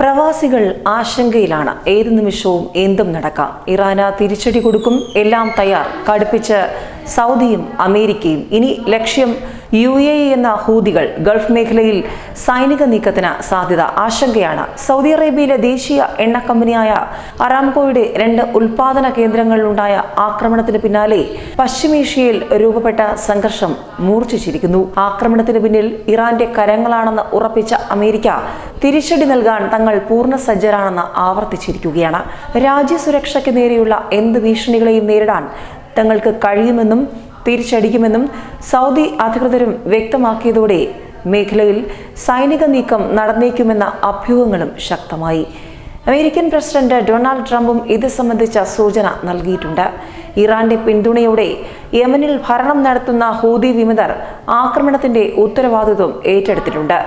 പ്രവാസികൾ ആശങ്കയിലാണ്. ഏത് നിമിഷവും എന്തും നടക്കാം. ഇറാന തിരിച്ചടി കൊടുക്കും. എല്ലാം തയ്യാർ. കടുപ്പിച്ച് സൗദിയും അമേരിക്കയും. ഇനി ലക്ഷ്യം യു എ ഇ എന്ന ഹൂതികൾ ഗൾഫ് മേഖലയിൽ സൈനിക നീക്കത്തിന് സാധ്യത ആശങ്കയാണ്. സൗദി അറേബ്യയിലെ ദേശീയ എണ്ണ കമ്പനിയായ അറാംകോയുടെ രണ്ട് ഉൽപാദന കേന്ദ്രങ്ങളിലുണ്ടായ ആക്രമണത്തിന് പിന്നാലെ പശ്ചിമേഷ്യയിൽ രൂപപ്പെട്ട സംഘർഷം മൂർച്ഛിച്ചിരിക്കുന്നു. ആക്രമണത്തിന് പിന്നിൽ ഇറാന്റെ കരങ്ങളാണെന്ന് ഉറപ്പിച്ച അമേരിക്ക തിരിച്ചടി നൽകാൻ തങ്ങൾ പൂർണ സജ്ജരാണെന്ന് ആവർത്തിച്ചിരിക്കുകയാണ്. രാജ്യസുരക്ഷയ്ക്ക് നേരെയുള്ള എന്ത് ഭീഷണികളെയും നേരിടാൻ തങ്ങൾക്ക് കഴിയുമെന്നും തിരിച്ചടിക്കുമെന്നും സൗദി അധികൃതരും വ്യക്തമാക്കിയതോടെ മേഖലയിൽ സൈനിക നീക്കം നടന്നേക്കുമെന്ന അഭ്യൂഹങ്ങളും ശക്തമായി. അമേരിക്കൻ പ്രസിഡന്റ് ഡൊണാൾഡ് ട്രംപും ഇത് സംബന്ധിച്ച സൂചന നൽകിയിട്ടുണ്ട്. ഇറാന്റെ പിന്തുണയോടെ യമനിൽ ഭരണം നടത്തുന്ന ഹൂതി വിമതർ ആക്രമണത്തിന്റെ ഉത്തരവാദിത്വം ഏറ്റെടുത്തിട്ടുണ്ട്.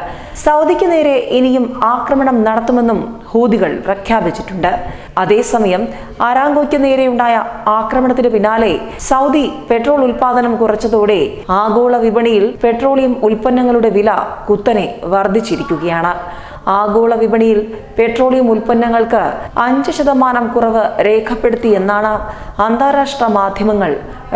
സൗദിക്ക് നേരെ ഇനിയും ആക്രമണം നടത്തുമെന്നും ഹൂതികൾ പ്രഖ്യാപിച്ചിട്ടുണ്ട്. അതേസമയം അരാങ്കോയ്ക്ക് നേരെയുണ്ടായ ആക്രമണത്തിന് പിന്നാലെ സൗദി പെട്രോൾ ഉൽപാദനം കുറച്ചതോടെ ആഗോള വിപണിയിൽ പെട്രോളിയം ഉൽപ്പന്നങ്ങളുടെ വില കുത്തനെ വർദ്ധിച്ചിരിക്കുകയാണ്. ആഗോള വിപണിയിൽ പെട്രോളിയം ഉൽപ്പന്നങ്ങൾക്ക് അഞ്ച് ശതമാനം കുറവ് രേഖപ്പെടുത്തിയെന്നാണ് അന്താരാഷ്ട്ര മാധ്യമങ്ങൾ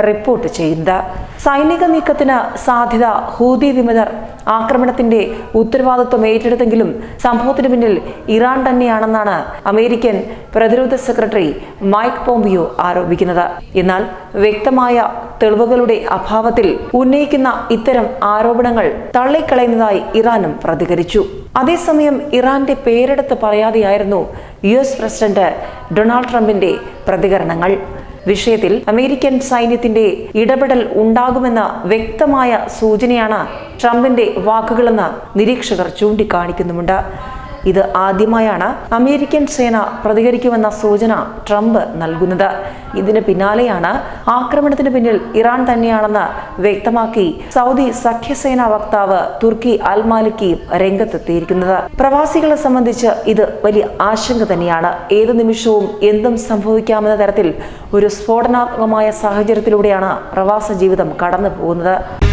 റിപ്പോർട്ട് ചെയ്യുന്നത്. സൈനിക നീക്കത്തിന് സാധ്യത ഹൂതി വിമതർ ആക്രമണത്തിന്റെ ഉത്തരവാദിത്വം ഏറ്റെടുത്തെങ്കിലും സംഭവത്തിന് പിന്നിൽ ഇറാൻ തന്നെയാണെന്നാണ് അമേരിക്കൻ പ്രതിരോധ സെക്രട്ടറി മൈക്ക് പോംപിയോ ആരോപിക്കുന്നത്. എന്നാൽ വ്യക്തമായ തെളിവുകളുടെ അഭാവത്തിൽ ഉന്നയിക്കുന്ന ഇത്തരം ആരോപണങ്ങൾ തള്ളിക്കളയുന്നതായി ഇറാനും പ്രതികരിച്ചു. അതേസമയം ഇറാന്റെ പേരെടുത്ത് പറയാതെയായിരുന്നു യു എസ് പ്രസിഡന്റ് ഡൊണാൾഡ് ട്രംപിന്റെ പ്രതികരണങ്ങൾ. വിഷയത്തിൽ അമേരിക്കൻ സൈന്യത്തിന്റെ ഇടപെടൽ ഉണ്ടാകുമെന്ന വ്യക്തമായ സൂചനയാണ് ട്രംപിന്റെ വാക്കുകളെന്ന് നിരീക്ഷകർ ചൂണ്ടിക്കാണിക്കുന്നുമുണ്ട്. ഇത് ആദ്യമായാണ് അമേരിക്കൻ സേന പ്രതികരിക്കുമെന്ന സൂചന ട്രംപ് നൽകുന്നത്. ഇതിന് പിന്നാലെയാണ് ആക്രമണത്തിന് പിന്നിൽ ഇറാൻ തന്നെയാണെന്ന് വ്യക്തമാക്കി സൗദി സഖ്യസേനാ വക്താവ് തുർക്കി അൽ രംഗത്തെത്തിയിരിക്കുന്നത്. പ്രവാസികളെ സംബന്ധിച്ച് ഇത് വലിയ ആശങ്ക തന്നെയാണ്. ഏത് നിമിഷവും എന്തും സംഭവിക്കാമെന്ന തരത്തിൽ ഒരു സ്ഫോടനാത്മകമായ സാഹചര്യത്തിലൂടെയാണ് പ്രവാസ ജീവിതം കടന്നു പോകുന്നത്